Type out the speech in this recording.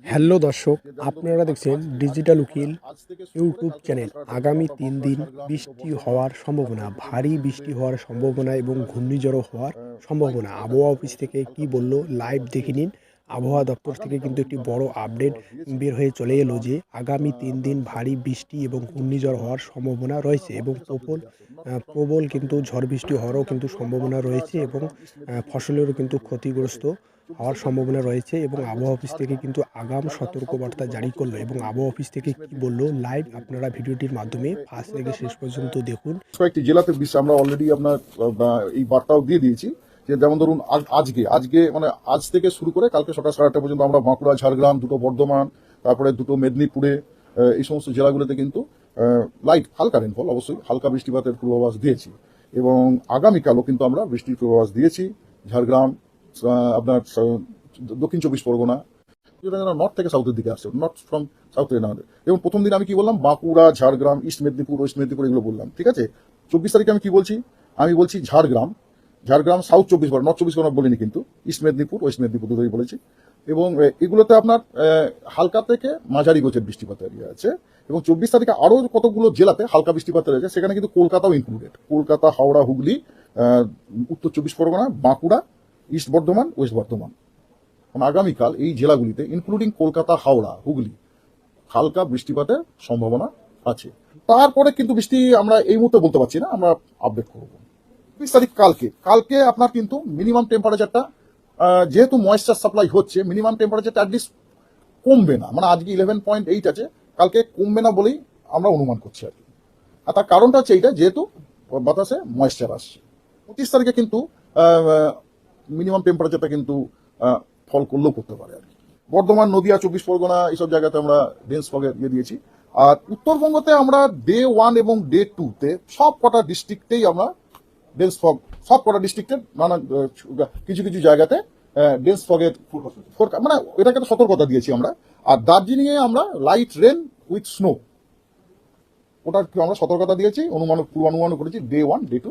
Hello দর্শক, আপনারা দেখছেন ডিজিটাল উকিল ইউটিউব চ্যানেল। আগামী তিন দিন বৃষ্টি হওয়ার সম্ভাবনা, ভারী বৃষ্টি হওয়ার সম্ভাবনা এবং ঘূর্ণিঝড় হওয়ার সম্ভাবনা। আবহাওয়া অফিস থেকে কি বলল লাইভ দেখে নিন। আবহাওয়া দপ্তর থেকে কিন্তু একটি বড় আপডেট বের হয়ে চলে এলো যে, আগামী তিন দিন ভারী বৃষ্টি এবং ঘূর্ণিঝড় হওয়ার সম্ভাবনা রয়েছে এবং প্রবল প্রবল কিন্তু ঝড় বৃষ্টি হওয়ারও কিন্তু সম্ভাবনা রয়েছে এবং ফসলেরও কিন্তু ক্ষতিগ্রস্ত হওয়ার সম্ভাবনা রয়েছে এবং আবহাওয়া অফিস থেকে কিন্তু আগাম সতর্কবার্তা জারি করল এবং আবহাওয়া অফিস থেকে কি বলল লাইভ আপনারা ভিডিওটির মাধ্যমে ফার্স্ট থেকে শেষ পর্যন্ত দেখুন। কয়েকটি জেলাতে আমরা অলরেডি আপনার এই বার্তাও দিয়ে দিয়েছি যে যেমন ধরুন আজ- আজকে আজকে মানে আজ থেকে শুরু করে কালকে সকাল সাড়ে আটটা পর্যন্ত আমরা বাঁকুড়া, ঝাড়গ্রাম, দুটো বর্ধমান, তারপরে দুটো মেদিনীপুরে এই সমস্ত জেলাগুলোতে কিন্তু লাইট হালকা রেনফল অবশ্যই হালকা বৃষ্টিপাতের পূর্বাভাস দিয়েছি। এবং আগামীকালও কিন্তু আমরা বৃষ্টির পূর্বাভাস দিয়েছি, ঝাড়গ্রাম আপনার দক্ষিণ চব্বিশ পরগনা নর্থ থেকে সাউথের দিকে আসছে নর্থ ফ্রম সাউথ আমাদের। এবং প্রথম দিন আমি কি বললাম? বাঁকুড়া, ঝাড়গ্রাম ইস্ট মেদিনীপুর ওয়েস্ট মেদিনীপুর এগুলো বললাম, ঠিক আছে? চব্বিশ তারিখে আমি কি বলছি? আমি বলছি ঝাড়গ্রাম। ঝাড়গ্রাম সাউথ চব্বিশ পরগনা নর্থ চব্বিশ পরগনা বলিনি কিন্তু ইস্ট মেদিনীপুর ওয়েস্ট মেদিনীপুর দুটোই বলেছি। এবং এগুলোতে আপনার হালকা থেকে মাঝারি গোছের বৃষ্টিপাতের ইয়ে আছে এবং চব্বিশ তারিখে আরও কতগুলো জেলাতে হালকা বৃষ্টিপাত রয়েছে, সেখানে কিন্তু কলকাতাও ইনক্লুডেড কলকাতা, হাওড়া, হুগলি উত্তর চব্বিশ পরগনা, বাঁকুড়া ইস্ট বর্ধমান, ওয়েস্ট বর্ধমান। মানে আগামীকাল এই জেলাগুলিতে ইনক্লুডিং কলকাতা, হাওড়া, হুগলি, হালকা বৃষ্টিপাতের সম্ভাবনা আছে। তারপরে কিন্তু বৃষ্টি আমরা এই মুহূর্তে বলতে পারছি না, আমরা আপডেট করব। বিশ তারিখ কালকে। কালকে আপনার কিন্তু মিনিমাম টেম্পারেচারটা যেহেতু ময়েশ্চার সাপ্লাই হচ্ছে মিনিমাম টেম্পারেচারটা অ্যাটলিস্ট কমবে না। মানে আজকে ইলেভেন পয়েন্ট এইট আছে, কালকে কমবে না বলেই আমরা অনুমান করছি আর কি। আর তার কারণটা হচ্ছে এইটা, যেহেতু বাতাসে ময়েশ্চার আসছে। পঁচিশ তারিখে কিন্তু মিনিমাম টেম্পারেচারটা কিন্তু ফল করলেও করতে পারে আর কি। বর্ধমান নদিয়া চব্বিশ পরগনা এইসব জায়গাতে আমরা ডেন্স ফগের ইয়ে দিয়েছি। আর উত্তরবঙ্গতে আমরা ডে ওয়ান এবং ডে টুতে সব কটা ডিস্ট্রিক্টেই আমরা ডেন্স ফগ সব কটা ডিস্ট্রিক্টের নানা কিছু কিছু জায়গাতে ডেন্স ফগের মানে এটাকে তো সতর্কতা দিয়েছি আমরা। আর দার্জিলিংয়ে আমরা লাইট রেন উইথ স্নো ওটার কি আমরা সতর্কতা দিয়েছি অনুমান পূর্বানুমান করেছি ডে ওয়ান ডে টু